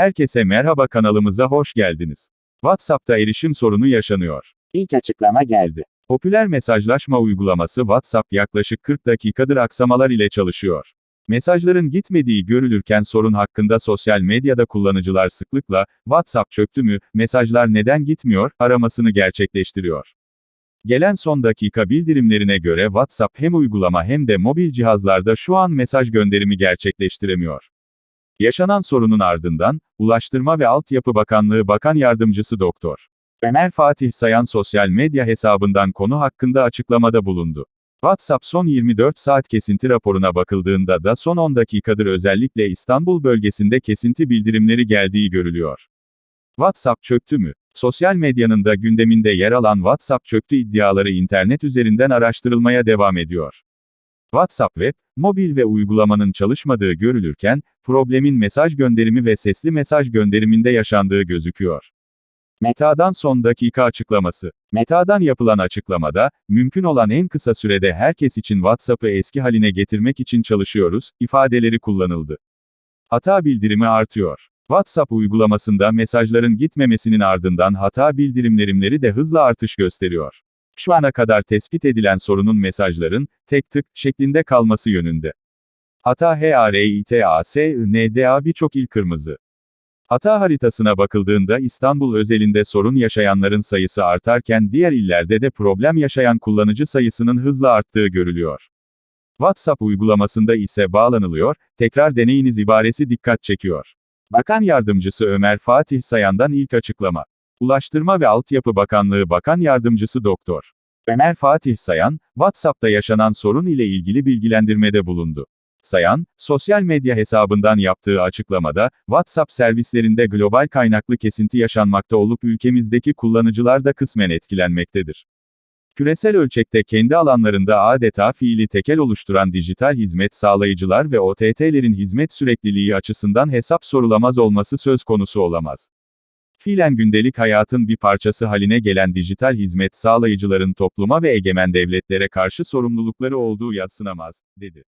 Herkese merhaba kanalımıza hoş geldiniz. WhatsApp'ta erişim sorunu yaşanıyor. İlk açıklama geldi. Popüler mesajlaşma uygulaması WhatsApp yaklaşık 40 dakikadır aksamalar ile çalışıyor. Mesajların gitmediği görülürken sorun hakkında sosyal medyada kullanıcılar sıklıkla, WhatsApp çöktü mü, mesajlar neden gitmiyor, aramasını gerçekleştiriyor. Gelen son dakika bildirimlerine göre WhatsApp hem uygulama hem de mobil cihazlarda şu an mesaj gönderimi gerçekleştiremiyor. Yaşanan sorunun ardından, Ulaştırma ve Altyapı Bakanlığı Bakan Yardımcısı Doktor Ömer Fatih Sayan sosyal medya hesabından konu hakkında açıklamada bulundu. WhatsApp son 24 saat kesinti raporuna bakıldığında da son 10 dakikadır özellikle İstanbul bölgesinde kesinti bildirimleri geldiği görülüyor. WhatsApp çöktü mü? Sosyal medyanın da gündeminde yer alan WhatsApp çöktü iddiaları internet üzerinden araştırılmaya devam ediyor. WhatsApp web, mobil ve uygulamanın çalışmadığı görülürken, problemin mesaj gönderimi ve sesli mesaj gönderiminde yaşandığı gözüküyor. Meta'dan son dakika açıklaması. Meta'dan yapılan açıklamada, mümkün olan en kısa sürede herkes için WhatsApp'ı eski haline getirmek için çalışıyoruz, ifadeleri kullanıldı. Hata bildirimi artıyor. WhatsApp uygulamasında mesajların gitmemesinin ardından hata bildirimlerimleri de hızla artış gösteriyor. Şu ana kadar tespit edilen sorunun mesajların, tek tık, şeklinde kalması yönünde. Hata HARITASNDA birçok il kırmızı. Hata haritasına bakıldığında İstanbul özelinde sorun yaşayanların sayısı artarken diğer illerde de problem yaşayan kullanıcı sayısının hızla arttığı görülüyor. WhatsApp uygulamasında ise bağlanılıyor, tekrar deneyiniz ibaresi dikkat çekiyor. Bakan Yardımcısı Ömer Fatih Sayan'dan ilk açıklama. Ulaştırma ve Altyapı Bakanlığı Bakan Yardımcısı Doktor Ömer Fatih Sayan, WhatsApp'ta yaşanan sorun ile ilgili bilgilendirmede bulundu. Sayan, sosyal medya hesabından yaptığı açıklamada, WhatsApp servislerinde global kaynaklı kesinti yaşanmakta olup ülkemizdeki kullanıcılar da kısmen etkilenmektedir. Küresel ölçekte kendi alanlarında adeta fiili tekel oluşturan dijital hizmet sağlayıcılar ve OTT'lerin hizmet sürekliliği açısından hesap sorulamaz olması söz konusu olamaz. Fiilen gündelik hayatın bir parçası haline gelen dijital hizmet sağlayıcıların topluma ve egemen devletlere karşı sorumlulukları olduğu yadsınamaz, dedi.